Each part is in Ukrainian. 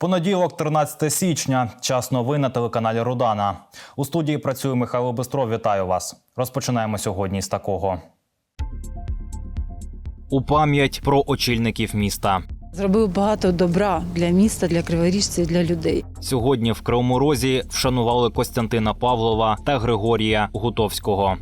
Понеділок, 13 січня. Час новин на телеканалі Рудана. У студії працює Михайло Бистров. Вітаю вас. Розпочинаємо сьогодні з такого. У пам'ять про очільників міста. Зробив багато добра для міста, для криворіжців, для людей. Сьогодні в Кривому Розі вшанували Костянтина Павлова та Григорія Гутовського.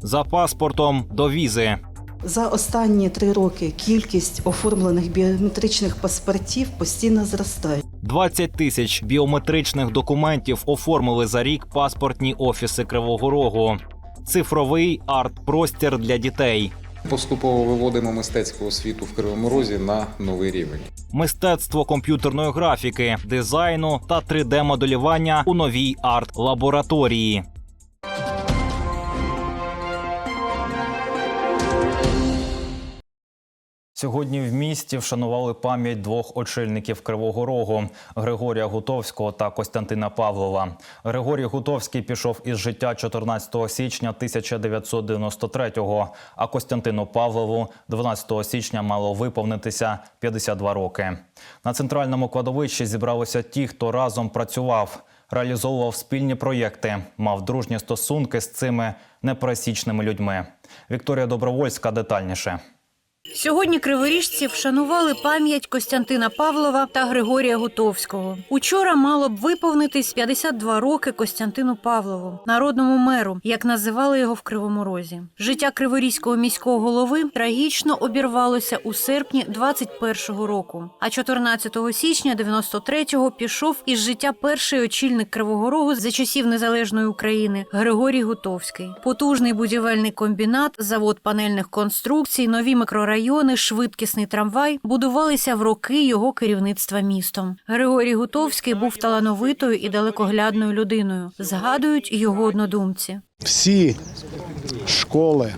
За паспортом до візи. За останні три роки кількість оформлених біометричних паспортів постійно зростає. 20 тисяч біометричних документів оформили за рік паспортні офіси Кривого Рогу. Цифровий арт-простір для дітей. Поступово виводимо мистецьку освіту в Кривому Розі на новий рівень. Мистецтво комп'ютерної графіки, дизайну та 3D-моделювання у новій арт-лабораторії. Сьогодні в місті вшанували пам'ять двох очільників Кривого Рогу Григорія Гутовського та Костянтина Павлова. Григорій Гутовський пішов із життя 14 січня 1993-го, а Костянтину Павлову 12 січня мало виповнитися 52 роки. На центральному кладовищі зібралися ті, хто разом працював, реалізовував спільні проєкти, мав дружні стосунки з цими непересічними людьми. Вікторія Добровольська детальніше. Сьогодні криворіжці вшанували пам'ять Костянтина Павлова та Григорія Гутовського. Учора мало б виповнитись 52 роки Костянтину Павлову, народному меру, як називали його в Кривому Розі. Життя криворізького міського голови трагічно обірвалося у серпні 21-го року. А 14 січня 93-го пішов із життя перший очільник Кривого Рогу за часів незалежної України Григорій Гутовський. Потужний будівельний комбінат, завод панельних конструкцій, нові мікрорайони, швидкісний трамвай будувалися в роки його керівництва містом. Григорій Гутовський був талановитою і далекоглядною людиною. Згадують його однодумці. всі школи,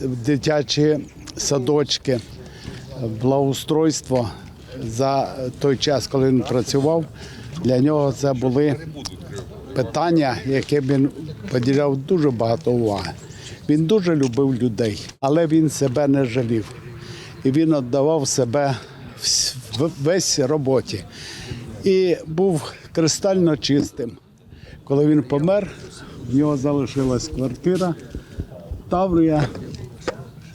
дитячі садочки, благоустройство за той час, коли він працював, для нього це були питання, яким він поділяв дуже багато уваги. Він дуже любив людей, але він себе не жалів. І він віддавав себе весь роботі. І був кристально чистим. Коли він помер, в нього залишилась квартира, таврія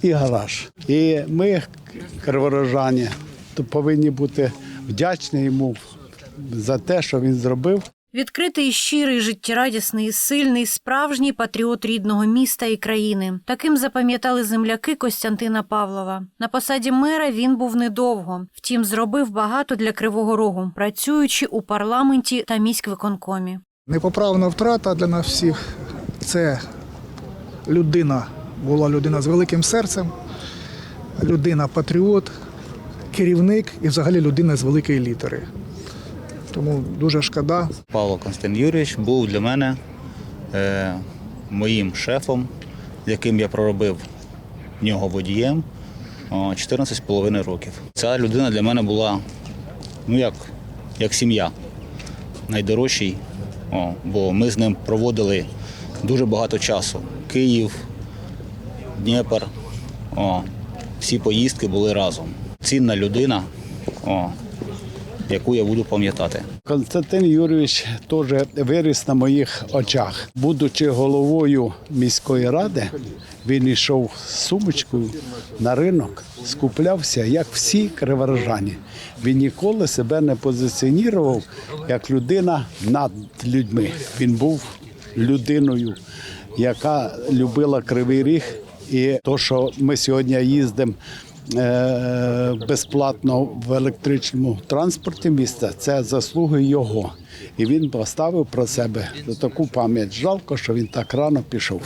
і гараж. І ми, криворожані, повинні бути вдячні йому за те, що він зробив. Відкритий, щирий, життєрадісний, сильний, справжній патріот рідного міста і країни. Таким запам'ятали земляки Костянтина Павлова. На посаді мера він був недовго, втім, зробив багато для Кривого Рогу, працюючи у парламенті та міськвиконкомі. Непоправна втрата для нас всіх це людина, була людина з великим серцем, людина патріот, керівник і взагалі людина з великої літери. Тому дуже шкода. Павло Константин Юрійович був для мене е, моїм шефом, яким я проробив в нього водієм 14,5 років. Ця людина для мене була ну як, як сім'я, найдорожчий, о, бо ми з ним проводили дуже багато часу. Київ, Дніпр, о, всі поїздки були разом. Цінна людина, о, яку я буду пам'ятати. Константин Юрійович теж виріс на моїх очах. Будучи головою міської ради, він йшов з сумочкою на ринок, скуплявся, як всі криворожані. Він ніколи себе не позиціонував як людина над людьми. Він був людиною, яка любила кривий ріг. І то, що ми сьогодні їздимо безплатно в електричному транспорті міста, це заслуги його. І він поставив про себе таку пам'ять. Жалко, що він так рано пішов.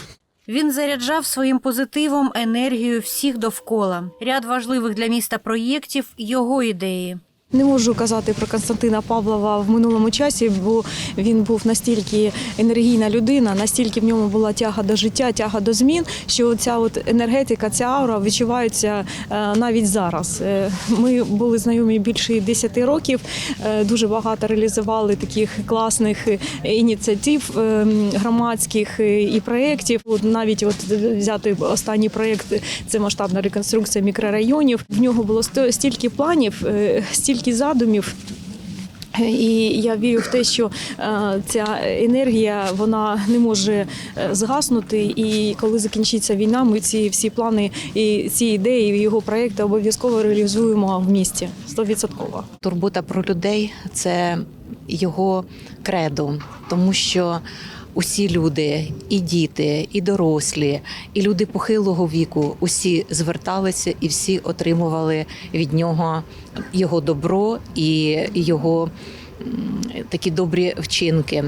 Він заряджав своїм позитивом енергію всіх довкола. Ряд важливих для міста проєктів його ідеї. Не можу казати про Константина Павлова в минулому часі, бо він був настільки енергійна людина, настільки в ньому була тяга до життя, тяга до змін, що ця от енергетика, ця аура відчувається е, навіть зараз. Е, Ми були знайомі більше 10 років, е, дуже багато реалізували таких класних ініціатив громадських і проєктів. От навіть от взяти останній проєкт це масштабна реконструкція мікрорайонів. В нього було стільки планів, е, стільки задумів. І я вірю в те, що е, ця енергія вона не може е, згаснути. І коли закінчиться війна, ми ці всі плани і ці ідеї, його проекти обов'язково реалізуємо в місті 100%. Турбота про людей це його кредо, тому що усі люди, і діти, і дорослі, і люди похилого віку, усі зверталися і всі отримували від нього його добро і його. Такі добрі вчинки.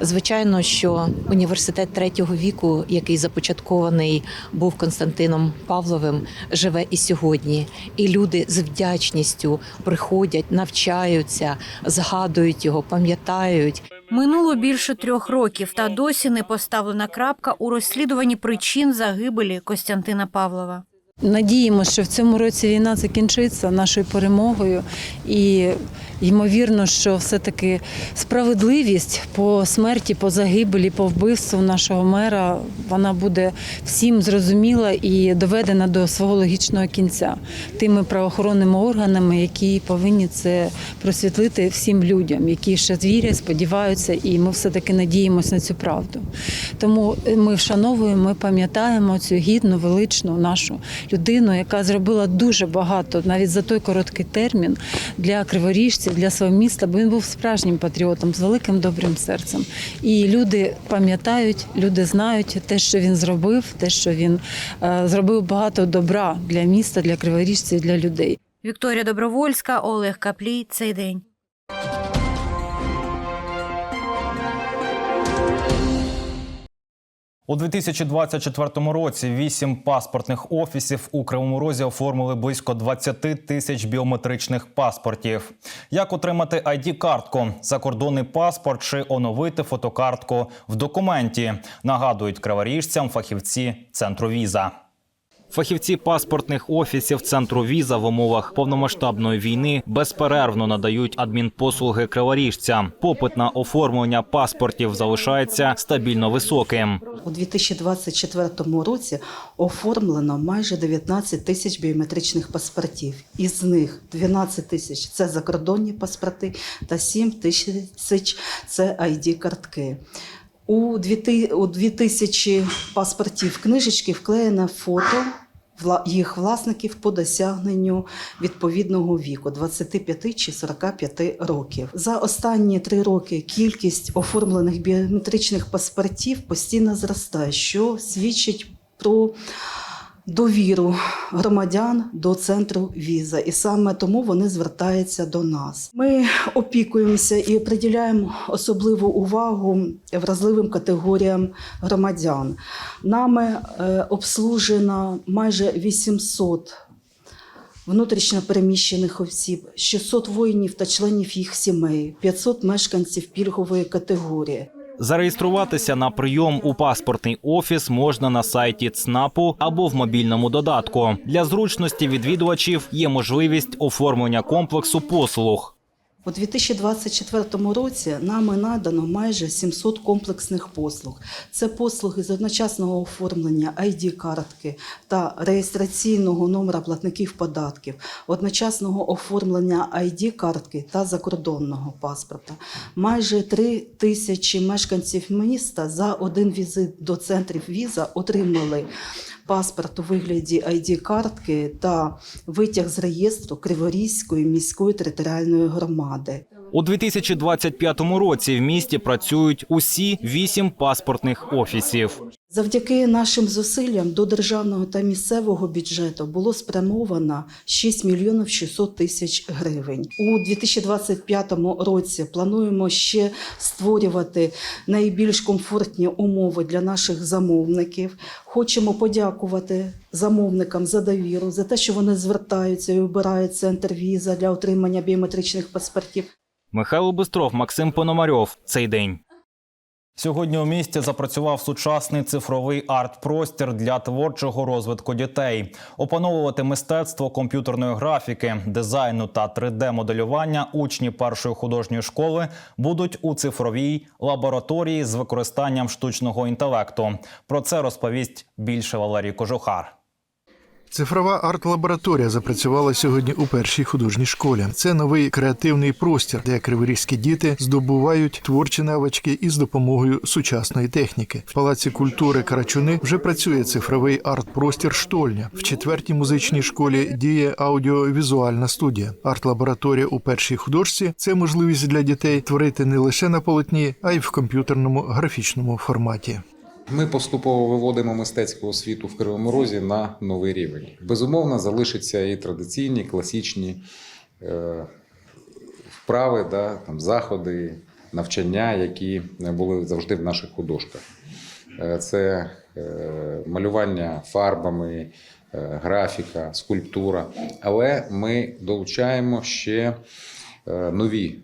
Звичайно, що університет третього віку, який започаткований був Константином Павловим, живе і сьогодні. І люди з вдячністю приходять, навчаються, згадують його, пам'ятають. Минуло більше трьох років, та досі не поставлена крапка у розслідуванні причин загибелі Костянтина Павлова. Надіємося, що в цьому році війна закінчиться нашою перемогою, і ймовірно, що все-таки справедливість по смерті, по загибелі, по вбивству нашого мера вона буде всім зрозуміла і доведена до свого логічного кінця тими правоохоронними органами, які повинні це просвітлити всім людям, які ще вірять, сподіваються, і ми все таки надіємося на цю правду. Тому ми вшановуємо, ми пам'ятаємо цю гідну, величну нашу людину, яка зробила дуже багато навіть за той короткий термін для криворіжців, для свого міста, бо він був справжнім патріотом з великим добрим серцем. І люди пам'ятають, люди знають те, що він зробив, те, що він е, зробив багато добра для міста, для криворіжців, для людей. Вікторія Добровольська, Олег Каплій. Цей день. У 2024 році вісім паспортних офісів у Кривому Розі оформили близько 20 тисяч біометричних паспортів. Як отримати id картку закордонний паспорт чи оновити фотокартку в документі? Нагадують криворіжцям фахівці центру віза. Фахівці паспортних офісів центру віза в умовах повномасштабної війни безперервно надають адмінпослуги криворіжцям. Попит на оформлення паспортів залишається стабільно високим. У 2024 році оформлено майже 19 тисяч біометричних паспортів. Із них 12 тисяч це закордонні паспорти та 7 тисяч це id картки У 2000 паспортів книжечки вклеєне фото їх власників по досягненню відповідного віку 25 чи 45 років. За останні три роки кількість оформлених біометричних паспортів постійно зростає, що свідчить про довіру громадян до центру віза, і саме тому вони звертаються до нас. Ми опікуємося і приділяємо особливу увагу вразливим категоріям громадян. Нами е, обслужено майже 800 внутрішньо переміщених осіб, 600 воїнів та членів їх сімей, 500 мешканців пільгової категорії. Зареєструватися на прийом у паспортний офіс можна на сайті ЦНАПу або в мобільному додатку. Для зручності відвідувачів є можливість оформлення комплексу послуг. У 2024 році нами надано майже 700 комплексних послуг. Це послуги з одночасного оформлення ID-картки та реєстраційного номера платників податків, одночасного оформлення ID-картки та закордонного паспорта. Майже 3 тисячі мешканців міста за один візит до центрів віза отримали паспорт у вигляді ID-картки та витяг з реєстру Криворізької міської територіальної громади. У 2025 році в місті працюють усі вісім паспортних офісів. Завдяки нашим зусиллям до державного та місцевого бюджету було спрямовано 6 мільйонів 600 тисяч гривень. У 2025 році плануємо ще створювати найбільш комфортні умови для наших замовників. Хочемо подякувати замовникам за довіру, за те, що вони звертаються і обирають центр віза для отримання біометричних паспортів. Михайло Бистров, Максим Пономарьов. Цей день. Сьогодні у місті запрацював сучасний цифровий арт-простір для творчого розвитку дітей. Опановувати мистецтво комп'ютерної графіки, дизайну та 3D-моделювання учні першої художньої школи будуть у цифровій лабораторії з використанням штучного інтелекту. Про це розповість більше Валерій Кожухар. Цифрова арт-лабораторія запрацювала сьогодні у першій художній школі. Це новий креативний простір, де криворізькі діти здобувають творчі навички із допомогою сучасної техніки. В палаці культури Карачуни вже працює цифровий арт-простір штольня. В четвертій музичній школі діє аудіовізуальна студія. Арт-лабораторія у першій художці це можливість для дітей творити не лише на полотні, а й в комп'ютерному графічному форматі. Ми поступово виводимо мистецьку освіту в Кривому Розі на новий рівень. Безумовно, залишаться і традиційні, класичні е, вправи, да, там, заходи, навчання, які були завжди в наших художках. Е, Це е, малювання фарбами, графіка, скульптура. Але ми долучаємо ще нові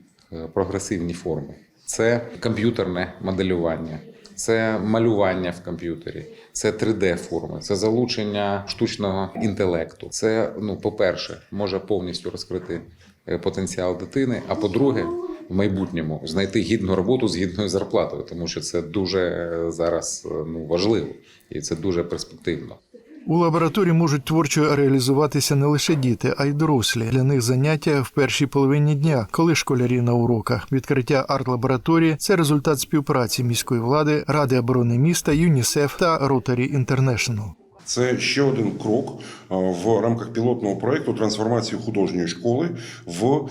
прогресивні форми. Це комп'ютерне моделювання, це малювання в комп'ютері, це 3D-форми, це залучення штучного інтелекту. Це, ну, по-перше, може повністю розкрити е, потенціал дитини. А по-друге, в майбутньому знайти гідну роботу з гідною зарплатою, тому що це дуже е, зараз е, ну, важливо і це дуже перспективно. У лабораторії можуть творчо реалізуватися не лише діти, а й дорослі. Для них заняття в першій половині дня, коли школярі на уроках. Відкриття арт-лабораторії це результат співпраці міської влади, ради оборони міста, ЮНІСЕФ та Rotary International. Це ще один крок в рамках пілотного проекту трансформації художньої школи в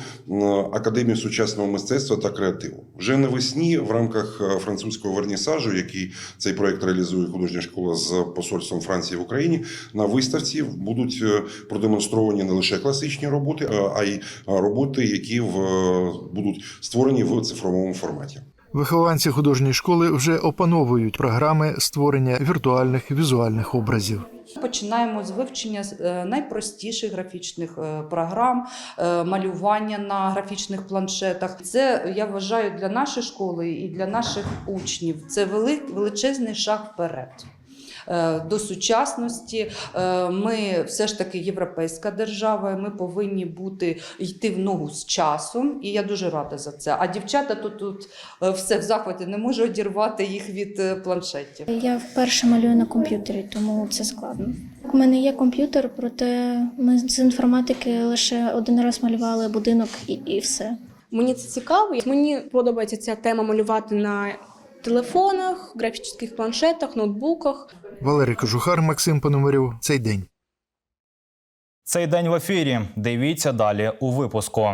академію сучасного мистецтва та креативу. Вже навесні в рамках е, французького вернісажу, який цей проект реалізує художня школа з посольством Франції в Україні, на виставці будуть е, продемонстровані не лише класичні роботи, е, а й е, роботи, які в, е, будуть створені в цифровому форматі. Вихованці художньої школи вже опановують програми створення віртуальних візуальних образів. Починаємо з вивчення е, найпростіших графічних е, програм, е, малювання на графічних планшетах. Це я вважаю для нашої школи і для наших учнів. Це вели- величезний шаг вперед. Е, До сучасності Е, ми все ж таки європейська держава. Ми повинні бути йти в ногу з часом, і я дуже рада за це. А дівчата тут, тут е, все в захваті не можу одірвати їх від планшетів. Я вперше малюю на комп'ютері, тому це складно. У мене є комп'ютер, проте ми з інформатики лише один раз малювали будинок і, і все. Мені це цікаво. Мені подобається ця тема малювати на телефонах, графічних планшетах, ноутбуках. Валерій Кожухар, Максим Пономарьов. Цей день. Цей день в ефірі. Дивіться далі у випуску.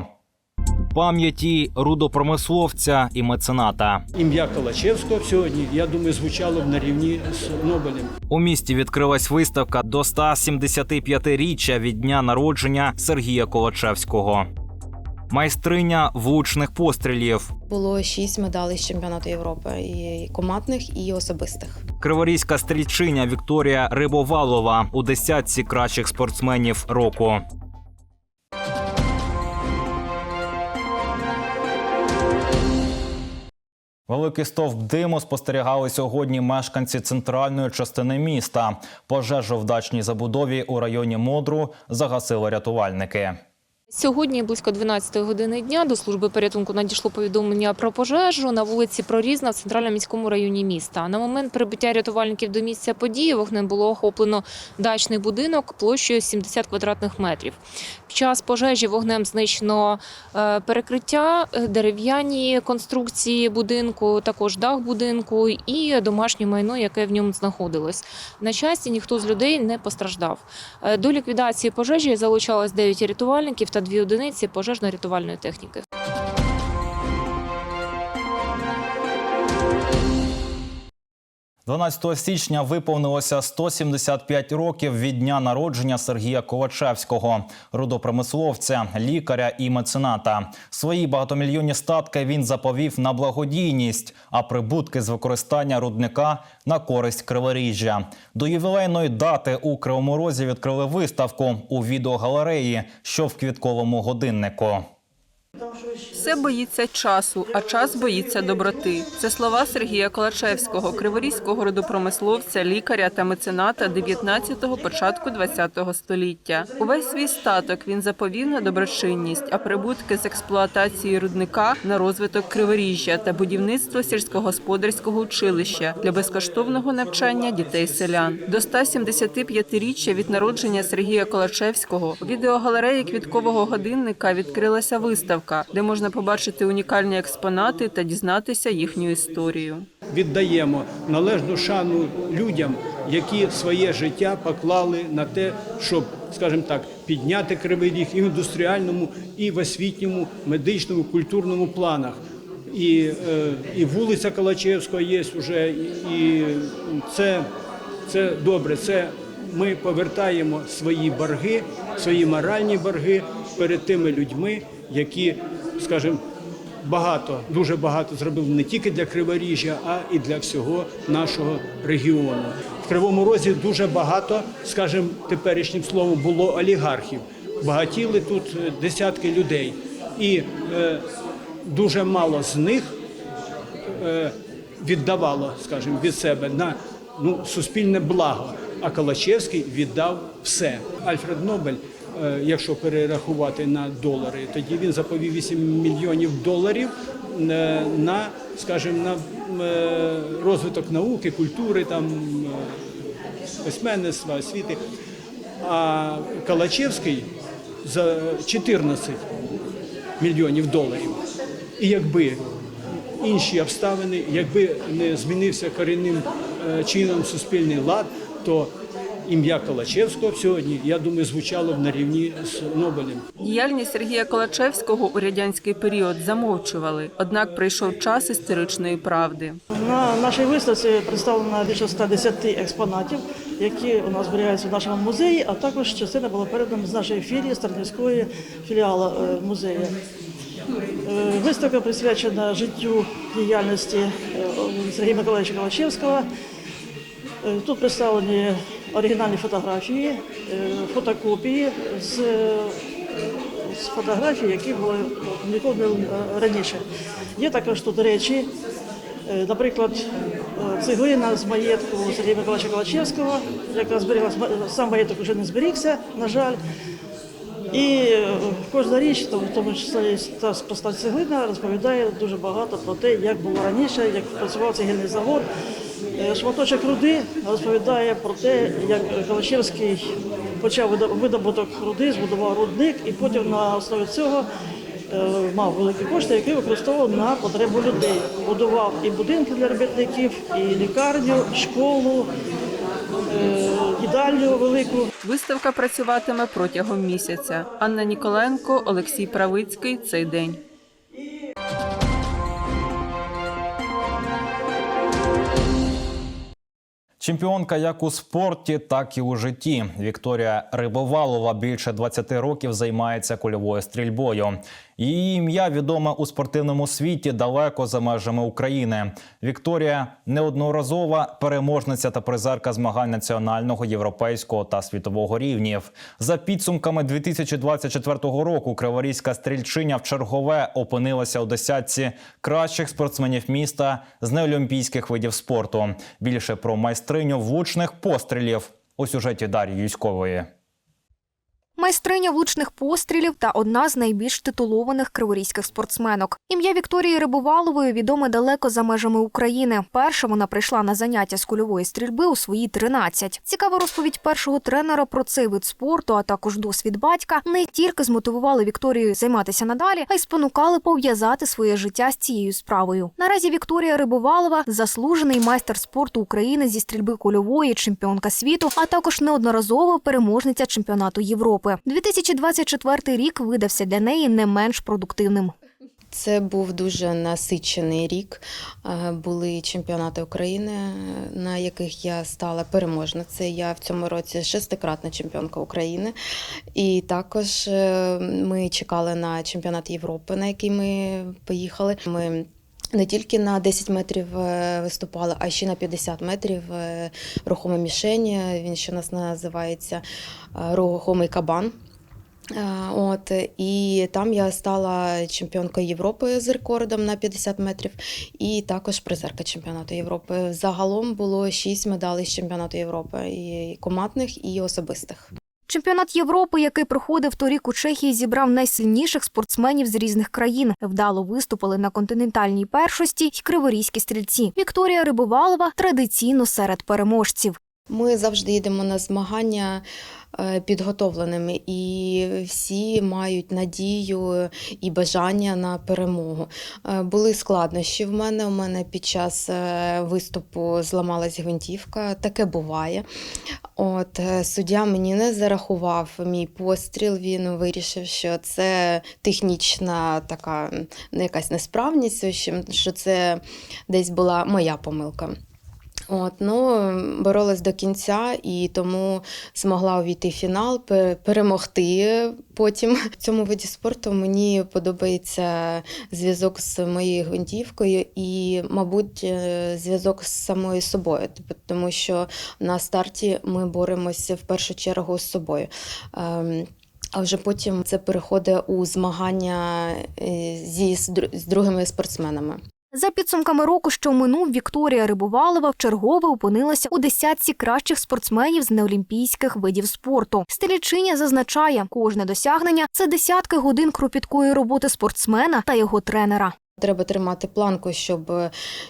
Пам'яті рудопромисловця і мецената. Ім'я Калачевського сьогодні, я думаю, звучало б на рівні з Нобелем. У місті відкрилась виставка до 175-річчя від дня народження Сергія Колачевського. Майстриня влучних пострілів. Було шість медалей з чемпіонату Європи і командних, і особистих. Криворізька стрільчиня Вікторія Рибовалова у десятці кращих спортсменів року. Великий стовп диму спостерігали сьогодні мешканці центральної частини міста. Пожежу в дачній забудові у районі Модру загасили рятувальники. Сьогодні близько 12 години дня до служби порятунку надійшло повідомлення про пожежу на вулиці Прорізна в центральному міському районі міста. На момент прибуття рятувальників до місця події вогнем було охоплено дачний будинок площею 70 квадратних метрів. Під час пожежі вогнем знищено е, перекриття, е, дерев'яні конструкції будинку, також дах будинку і домашнє майно, яке в ньому знаходилось. На щастя, ніхто з людей не постраждав. Е, До ліквідації пожежі залучалось 9 рятувальників та дві одиниці пожежно-рятувальної техніки. – 12 січня виповнилося 175 років від дня народження Сергія Ковачевського, родопромисловця, лікаря і мецената. Свої багатомільйонні статки він заповів на благодійність, а прибутки з використання рудника на користь Криворіжжя. До ювілейної дати у Кривому Розі відкрили виставку у відеогалереї, що в квітковому годиннику. Все боїться часу, а час боїться доброти. Це слова Сергія Колачевського, криворізького родопромисловця, лікаря та мецената 19-го, початку 20-го століття. Увесь свій статок він заповів на доброчинність, а прибутки з експлуатації рудника на розвиток криворіжжя та будівництво сільськогосподарського училища для безкоштовного навчання дітей селян. До 175-річчя від народження Сергія Колачевського у відеогалереї квіткового годинника відкрилася виставка, де можна побачити унікальні експонати та дізнатися їхню історію. Віддаємо належну шану людям, які своє життя поклали на те, щоб, скажімо так, підняти кривий ріг і в індустріальному, і в освітньому, медичному, культурному планах. І, е, і вулиця Калачевського є вже, і це, це добре. Це ми повертаємо свої борги, свої моральні борги перед тими людьми, які, скажімо, багато, дуже багато зробили не тільки для Криворіжжя, а і для всього нашого регіону. В Кривому Розі дуже багато, скажімо, теперішнім словом, було олігархів. Багатіли тут е, десятки людей, і е, дуже мало з них е, віддавало, скажімо, від себе на ну, суспільне благо. А Калачевський віддав все. Альфред Нобель, якщо перерахувати на долари, тоді він заповів 8 мільйонів доларів е, на, скажімо, на е, розвиток науки, культури, там, е, письменництва, освіти. А Калачевський за 14 мільйонів доларів. І якби інші обставини, якби не змінився корінним е, чином суспільний лад, то ім'я Калачевського сьогодні, я думаю, звучало б на рівні з Нобелем. Діяльність Сергія Колачевського у радянський період замовчували, однак прийшов час історичної правди. На нашій виставці представлено більше 110 експонатів, які у нас зберігаються в нашому музеї, а також частина була передана з нашої філії Старнівської філіалу е, музею. Е, Виставка присвячена життю діяльності е, Сергія Миколаївича Калачевського. Тут представлені оригінальні фотографії, е, фотокопії з, з фотографій, які були опубліковані е, раніше. Є також тут речі, е, наприклад, е, цеглина з маєтку Сергія Миколаївича Калачевського, яка зберіглася, сам маєток вже не зберігся, на жаль. І е, кожна річ, в тому числі та проста цеглина, розповідає дуже багато про те, як було раніше, як працював цегельний завод. Е, Шматочок руди розповідає про те, як Калачевський почав видобуток руди, збудував рудник, і потім на основі цього е, мав великі кошти, які використовував на потребу людей. Будував і будинки для робітників, і лікарню, школу, е, їдальню велику. Виставка працюватиме протягом місяця. Анна Ніколенко, Олексій Правицький. Цей день. Чемпіонка як у спорті, так і у житті. Вікторія Рибовалова більше 20 років займається кульовою стрільбою. Її ім'я відоме у спортивному світі далеко за межами України. Вікторія неодноразова переможниця та призерка змагань національного, європейського та світового рівнів. За підсумками 2024 року криворізька стрільчиня в чергове опинилася у десятці кращих спортсменів міста з неолімпійських видів спорту. Більше про майстриню влучних пострілів у сюжеті Дар'ї Юськової. Майстриня влучних пострілів та одна з найбільш титулованих криворізьких спортсменок. Ім'я Вікторії Рибовалової відоме далеко за межами України. Перша вона прийшла на заняття з кульової стрільби у свої 13. Цікава розповідь першого тренера про цей вид спорту, а також досвід батька, не тільки змотивували Вікторію займатися надалі, а й спонукали пов'язати своє життя з цією справою. Наразі Вікторія Рибовалова заслужений майстер спорту України зі стрільби кульової, чемпіонка світу, а також неодноразова переможниця чемпіонату Європи. 2024 рік видався для неї не менш продуктивним. Це був дуже насичений рік. Е, Були чемпіонати України, на яких я стала переможницею. Я в цьому році шестикратна чемпіонка України. І також е, ми чекали на чемпіонат Європи, на який ми поїхали. Ми не тільки на 10 метрів е, виступали, а ще на 50 метрів е, рухома мішень. Він ще у нас називається е, рухомий кабан. От і там я стала чемпіонкою Європи з рекордом на 50 метрів, і також призерка чемпіонату Європи. Загалом було шість медалей з чемпіонату Європи, і командних, і особистих. Чемпіонат Європи, який проходив торік у Чехії, зібрав найсильніших спортсменів з різних країн. Вдало виступили на континентальній першості й криворізькі стрільці. Вікторія Рибовалова традиційно серед переможців. Ми завжди їдемо на змагання е, підготовленими, і всі мають надію і бажання на перемогу. Е, Були складнощі в мене. У мене під час е, виступу зламалась гвинтівка. Таке буває. От суддя мені не зарахував мій постріл. Він вирішив, що це технічна така м, якась несправність, що це десь була моя помилка. От, ну, боролась до кінця і тому змогла увійти в фінал, перемогти потім. В цьому виді спорту мені подобається зв'язок з моєю гвинтівкою і, мабуть, е, зв'язок з самою собою, Тобто, тому що на старті ми боремося в першу чергу з собою. Ем, а вже потім це переходить у змагання е, зі з другими спортсменами. За підсумками року, що минув, Вікторія Рибовалова вчергове опинилася у десятці кращих спортсменів з неолімпійських видів спорту. Стелічиня зазначає, кожне досягнення це десятки годин кропіткої роботи спортсмена та його тренера. Треба тримати планку, щоб,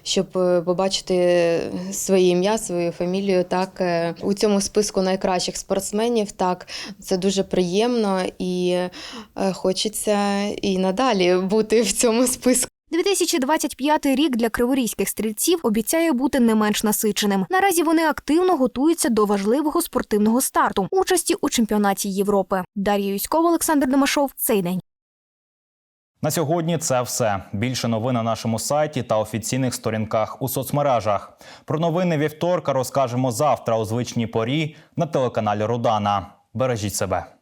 щоб е, побачити своє ім'я, свою фамілію. Так е, у цьому списку найкращих спортсменів. Так це дуже приємно і е, хочеться і надалі бути в цьому списку. 2025 рік для криворізьких стрільців обіцяє бути не менш насиченим. Наразі вони активно готуються до важливого спортивного старту участі у чемпіонаті Європи. Дар'я Юськова, Олександр Домашов. Цей день. На сьогодні це все. Більше новин на нашому сайті та офіційних сторінках у соцмережах. Про новини вівторка розкажемо завтра у звичній порі на телеканалі Рудана. Бережіть себе.